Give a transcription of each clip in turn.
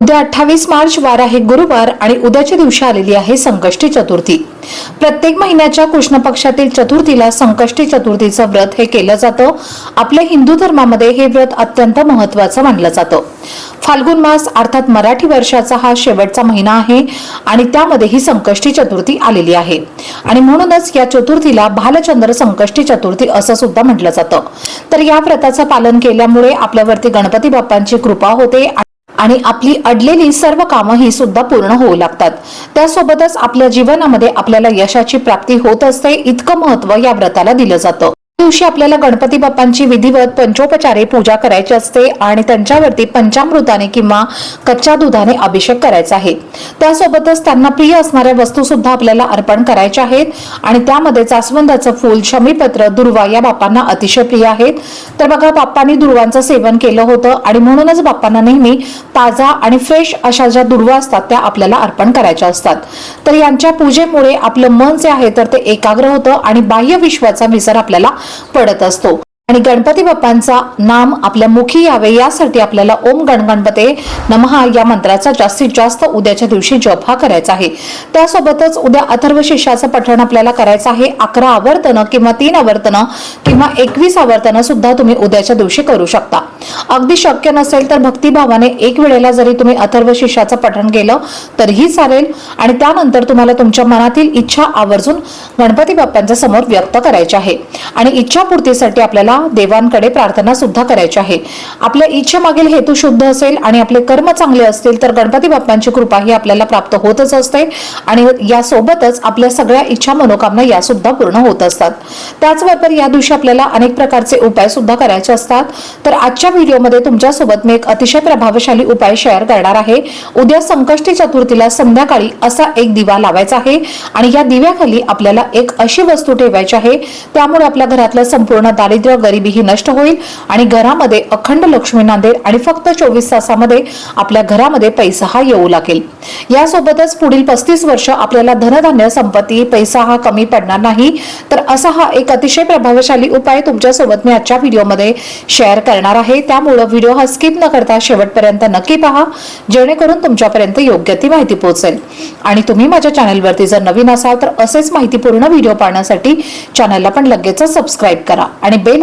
उद्या अठ्ठावीस मार्च वार आहे गुरुवार आणि उद्याच्या दिवशी आलेली आहे संकष्टी चतुर्थी. प्रत्येक महिन्याच्या कृष्ण पक्षातील चतुर्थीला संकष्टी चतुर्थीचं व्रत हे केलं जातं. आपल्या हिंदू धर्मामध्ये हे व्रत अत्यंत महत्वाचं मानलं जातं. फाल्गुन मास अर्थात मराठी वर्षाचा हा शेवटचा महिना आहे आणि त्यामध्ये ही संकष्टी चतुर्थी आलेली आहे. आणि म्हणूनच या चतुर्थीला भालचंद्र संकष्टी चतुर्थी असं सुद्धा म्हटलं जातं. तर या व्रताचं पालन केल्यामुळे आपल्यावरती गणपती बाप्पांची कृपा होते आणि आपली अडलेली सर्व कामं ही सुद्धा पूर्ण होऊ लागतात. त्यासोबतच आपल्या जीवनामध्ये आपल्याला यशाची प्राप्ती होत असते इतकं महत्त्व या व्रताला दिलं जातं. दिवशी आपल्याला गणपती बाप्पांची विधिवत पंचोपचारे पूजा करायची असते आणि त्यांच्यावरती पंचामृताने किंवा कच्च्या दुधाने अभिषेक करायचा आहे. त्यासोबतच त्यांना प्रिय असणाऱ्या वस्तू सुद्धा आपल्याला अर्पण करायच्या आहेत आणि त्यामध्ये जास्वंदाचं फूल शमीपत्र दुर्वा या बाप्पांना अतिशय प्रिय आहेत. तर बघा बाप्पांनी दुर्वांचं सेवन केलं होतं आणि म्हणूनच बाप्पांना नेहमी ताजा आणि फ्रेश अशा ज्या दुर्वा असतात त्या आपल्याला अर्पण करायच्या असतात. तर यांच्या पूजेमुळे आपलं मन जे आहे तर ते एकाग्र होतं आणि बाह्य विश्वाचा विसर आपल्याला पडत असतो. आणि गणपती बाप्पांचा नाम आपल्या मुखी यावे यासाठी आपल्याला ओम गणगणपते नमहा या मंत्राचा जास्तीत जास्त उद्याच्या दिवशी जप हा करायचा आहे. त्यासोबतच उद्या अथर्व शिष्याचं पठण आपल्याला करायचं आहे. अकरा आवर्तनं किंवा तीन आवर्तनं किंवा एकवीस आवर्तनं सुद्धा तुम्ही उद्याच्या दिवशी करू शकता. अगदी शक्य नसेल तर भक्तिभावाने एक वेळेला जरी तुम्ही अथर्व शिष्याचं पठण केलं तरीही चालेल. आणि त्यानंतर तुम्हाला तुमच्या मनातील इच्छा आवर्जून गणपती बाप्पांच्या समोर व्यक्त करायची आहे. आणि इच्छापूर्तीसाठी आपल्याला देवांकडे प्रार्थना सुद्धा करायची आहे. आपल्या इच्छेमागील हेतू शुद्ध असेल आणि आपले कर्म चांगले असतील तर गणपती बाप्पांची कृपा ही आपल्याला प्राप्त होतच असते आणि यासोबतच आपल्या सगळ्या इच्छा मनोकामना या सुद्धा पूर्ण होत असतात. त्याचबरोबर या दिवशी आपल्याला अनेक प्रकारचे उपाय सुद्धा करायचे असतात. तर आजच्या व्हिडिओमध्ये तुमच्यासोबत मी एक अतिशय प्रभावशाली उपाय शेअर करणार आहे. उद्या संकष्टी चतुर्थीला संध्याकाळी असा एक दिवा लावायचा आहे आणि या दिव्याखाली आपल्याला एक अशी वस्तू ठेवायची आहे. त्यामुळे आपल्या घरातलं संपूर्ण दारिद्र्य गरिबीही नष्ट होईल आणि घरामध्ये अखंड लक्ष्मी नांदेल आणि फक्त चोवीस तासामध्ये आपल्या घरामध्ये पैसा हा येऊ लागेल. यासोबतच पुढील पस्तीस वर्ष आपल्याला धनधान्य संपत्ती पैसा हा कमी पडणार नाही. तर असा हा एक अतिशय प्रभावशाली उपाय तुमच्यासोबत मी आजच्या व्हिडिओमध्ये शेअर करणार आहे. त्यामुळं व्हिडिओ हा स्किप न करता शेवटपर्यंत नक्की पहा. जेणेकरून तुमच्यापर्यंत योग्य ती माहिती पोहोचेल. आणि तुम्ही माझ्या चॅनलवरती जर नवीन असाल तर असेच माहितीपूर्ण व्हिडिओ पाहण्यासाठी चॅनलला पण लगेच सबस्क्राईब करा. आणि बेल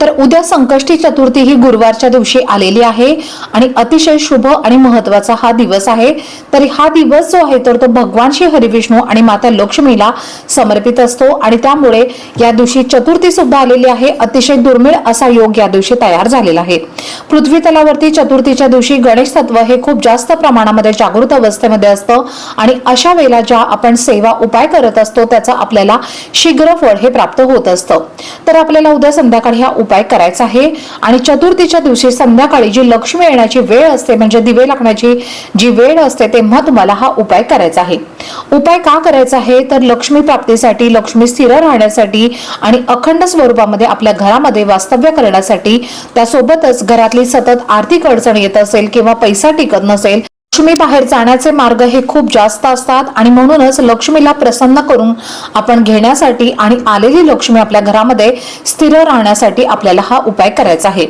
तर उद्या संकष्टी चतुर्थी ही गुरुवारच्या दिवशी आलेली आहे आणि अतिशय शुभ आणि महत्त्वाचा हा दिवस आहे. तरी हा दिवस जो आहे तर तो भगवान श्री हरिविष्णू आणि माता लक्ष्मीला समर्पित असतो आणि त्यामुळे या दिवशी चतुर्थी सुद्धा आलेली आहे. अतिशय दुर्मिळ असा योग या दिवशी तयार झालेला आहे. पृथ्वी तलावरती चतुर्थीच्या दिवशी गणेश तत्व हे खूप जास्त प्रमाणामध्ये जागृत अवस्थेमध्ये असतं आणि अशा वेळेला ज्या आपण सेवा उपाय करत असतो त्याचा आपल्याला शीघ्र फळ हे प्राप्त होत असतं. तर आपल्याला उद्या संध्याकाळी ह्या उपाय करायचा आहे. आणि चतुर्थीच्या दिवशी संध्याकाळी जी लक्ष्मी येण्याची वेळ असते म्हणजे दिवे लागण्याची जी वेळ असते तेव्हा तुम्हाला हा उपाय करायचा आहे. उपाय का करायचा आहे? तर लक्ष्मी प्राप्तीसाठी लक्ष्मी स्थिर राहण्यासाठी आणि अखंड स्वरूपामध्ये आपल्या घरामध्ये वास्तव्य करण्यासाठी. त्यासोबतच घरातली सतत आर्थिक अडचण येत असेल किंवा पैसा टिकत नसेल लक्ष्मी बाहेर जाण्याचे मार्ग हे खूप जास्त असतात आणि म्हणूनच लक्ष्मीला प्रसन्न करून आपण घेण्यासाठी आणि आलेली लक्ष्मी आपल्या घरामध्ये स्थिर राहण्यासाठी आपल्याला हा उपाय करायचा आहे.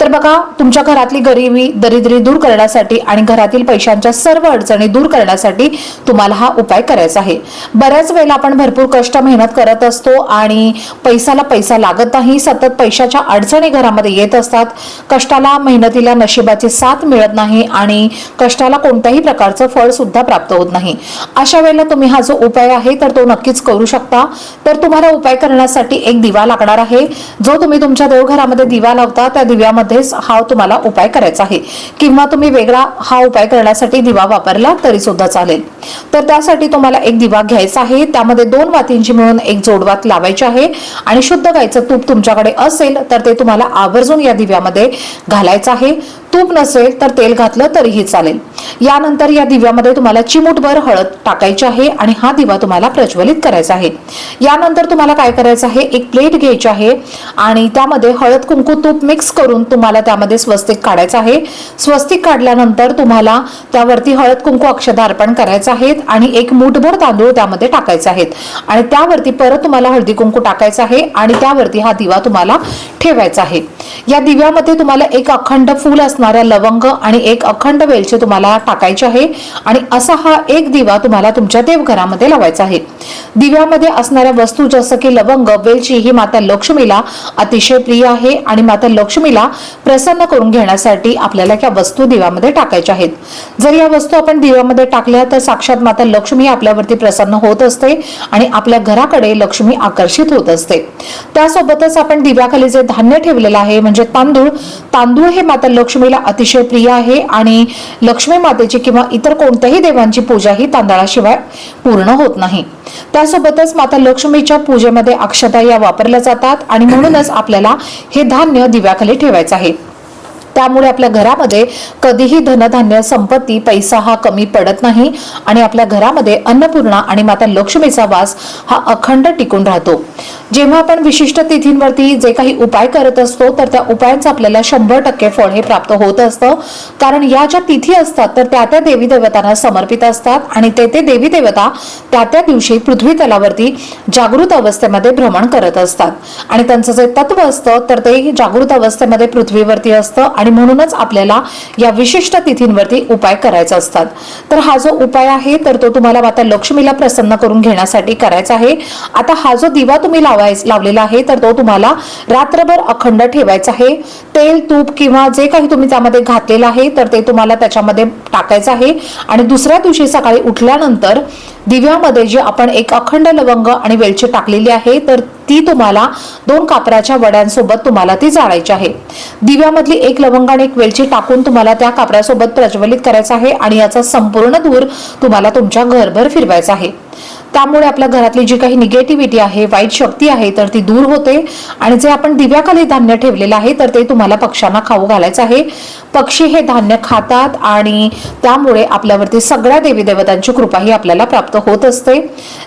तर बघा तुमच्या घरातली गरिबी दरिद्री दूर करण्यासाठी आणि घरातील पैशांच्या सर्व अडचणी दूर करण्यासाठी तुम्हाला हा उपाय करायचा आहे. बऱ्याच वेळेला आपण भरपूर कष्ट मेहनत करत असतो आणि पैसाला पैसा लागत नाही सतत पैशाच्या अडचणी घरामध्ये येत असतात. कष्टाला मेहनतीला नशिबाची साथ मिळत नाही आणि कष्टाला कोणत्याही प्रकारचं फळ सुद्धा प्राप्त होत नाही. अशा वेळेला तुम्ही हा जो उपाय आहे तर तो नक्कीच करू शकता. तर तुम्हाला उपाय करण्यासाठी एक दिवा लागणार आहे. जो तुम्ही तुमच्या देवघरामध्ये दिवा लावता त्या दिव्यामध्ये मध्येच हा तुम्हाला उपाय करायचा आहे. किंवा तुम्ही वेगळा हा उपाय करण्यासाठी दिवा वापरला तरी सुद्धा चालेल. तर त्यासाठी तुम्हाला एक दिवा घ्यायचा आहे. त्यामध्ये दोन वातींची मिळून एक जोडवात लावायची आहे. आणि शुद्ध गायचं तूप तुमच्याकडे असेल तर ते तुम्हाला आवर्जून या दिव्यामध्ये घालायचं आहे. तूप नसेल तर तेल घातलं तरीही चालेल. यानंतर या दिव्यामध्ये तुम्हाला चिमूटभर हळद टाकायची आहे आणि हा दिवा तुम्हाला प्रज्वलित करायचा आहे. यानंतर तुम्हाला काय करायचं आहे? एक प्लेट घ्यायची आहे आणि त्यामध्ये हळद कुंकू तूप मिक्स करून तुम्हाला त्यामध्ये स्वस्तिक काढायचं आहे. स्वस्तिक काढल्यानंतर तुम्हाला त्यावरती हळद कुंकू अक्षदा अर्पण करायचं आहेत आणि एक मूठभर तांदूळ त्यामध्ये टाकायचे आहेत. आणि त्यावरती परत तुम्हाला हळदी कुंकू टाकायचं आहे आणि त्यावरती हा दिवा तुम्हाला ठेवायचा आहे. या दिव्यामध्ये तुम्हाला एक अखंड फूल असणाऱ्या लवंग आणि एक अखंड वेलची तुम्हाला टाकायची आहे. आणि असा हा एक दिवा तुम्हाला तुमच्या देवघरामध्ये लावायचा आहे. दिव्यामध्ये असणाऱ्या वस्तू जसं की लवंग वेलची ही माता लक्ष्मीला अतिशय प्रिय आहे. आणि माता लक्ष्मीला प्रसन्न करून घेण्यासाठी आपल्याला त्या वस्तू दिव्यामध्ये टाकायच्या आहेत. जर या वस्तू आपण दिव्यामध्ये टाकल्या तर साक्षात माता लक्ष्मी आपल्यावरती प्रसन्न होत असते आणि आपल्या घराकडे लक्ष्मी आकर्षित होत असते. त्यासोबतच आपण दिव्याखाली जे धान्य ठेवलेलं आहे म्हणजे तांदूळ तांदूळ हे माता लक्ष्मी देवीला अतिशय प्रिय आहे आणि लक्ष्मी मातेची किंवा इतर कोणत्याही देवांची पूजा ही तांदळाशिवाय पूर्ण होत नाही. त्यासोबतच माता लक्ष्मीच्या पूजेमध्ये अक्षता या वापरल्या जातात आणि म्हणूनच आपल्याला हे धान्य दिव्याखाली ठेवायचं आहे. त्यामुळे आपल्या घरामध्ये कधीही धनधान्य संपत्ती पैसा हा कमी पडत नाही आणि आपल्या घरामध्ये अन्नपूर्णा आणि माता लक्ष्मीचा वास हा अखंड टिकून राहतो. जेव्हा आपण विशिष्ट तिथींवरती जे काही उपाय करत असतो तर त्या उपायांचं आपल्याला शंभर टक्के फळ हे प्राप्त होत असतं. कारण या ज्या तिथी असतात तर त्या त्या देवी देवतांना समर्पित असतात आणि ते ते देवी देवता त्या त्या दिवशी पृथ्वी तलावरती जागृत अवस्थेमध्ये भ्रमण करत असतात. आणि त्यांचं जे तत्व असतं तर ते जागृत अवस्थेमध्ये पृथ्वीवरती असतं आणि म्हणूनच आपल्याला या विशिष्ट तिथींवरती उपाय करायचे असतात. तर हा जो उपाय आहे तर तो तुम्हाला आता लक्ष्मीला प्रसन्न करून घेण्यासाठी करायचा आहे. आता हा जो दिवा तुम्ही लावाय लावलेला आहे तर तो तुम्हाला रात्रभर अखंड ठेवायचा आहे. तेल तूप किंवा जे काही तुम्ही त्यामध्ये घातलेलं आहे तर ते तुम्हाला त्याच्यामध्ये टाकायचं आहे. आणि दुसऱ्या दिवशी सकाळी उठल्यानंतर दिव्यामध्ये जे आपण एक अखंड लवंग आणि वेलची टाकलेली आहे तर ती तुम्हाला दोन कापराच्या वड्यांसोबत तुम्हाला ती जाळायची आहे. दिव्यामधली एक लवंग आणि एक वेलची टाकून तुम्हाला त्या कापरासोबत प्रज्वलित करायचं आहे आणि याचा संपूर्ण धूर तुम्हाला तुमच्या घरभर फिरवायचा आहे. त्यामुळे आपल्या घरातली जी काही निगेटिव्हिटी आहे वाईट शक्ती आहे तर ती दूर होते. आणि जे आपण दिव्याखाली धान्य ठेवलेलं आहे तर ते तुम्हाला पक्ष्यांना खाऊ घालायचं आहे. पक्षी हे धान्य खातात आणि त्यामुळे आपल्यावरती सगळ्या देवी देवतांची कृपा ही आपल्याला प्राप्त होत असते.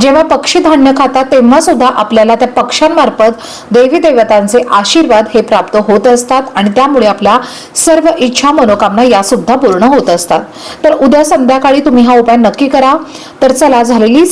जेव्हा पक्षी धान्य खातात तेव्हा सुद्धा आपल्याला त्या पक्ष्यांमार्फत देवी देवतांचे आशीर्वाद हे प्राप्त होत असतात आणि त्यामुळे आपल्या सर्व इच्छा मनोकामना या सुद्धा पूर्ण होत असतात. तर उद्या संध्याकाळी तुम्ही हा उपाय नक्की करा. तर चला झालेली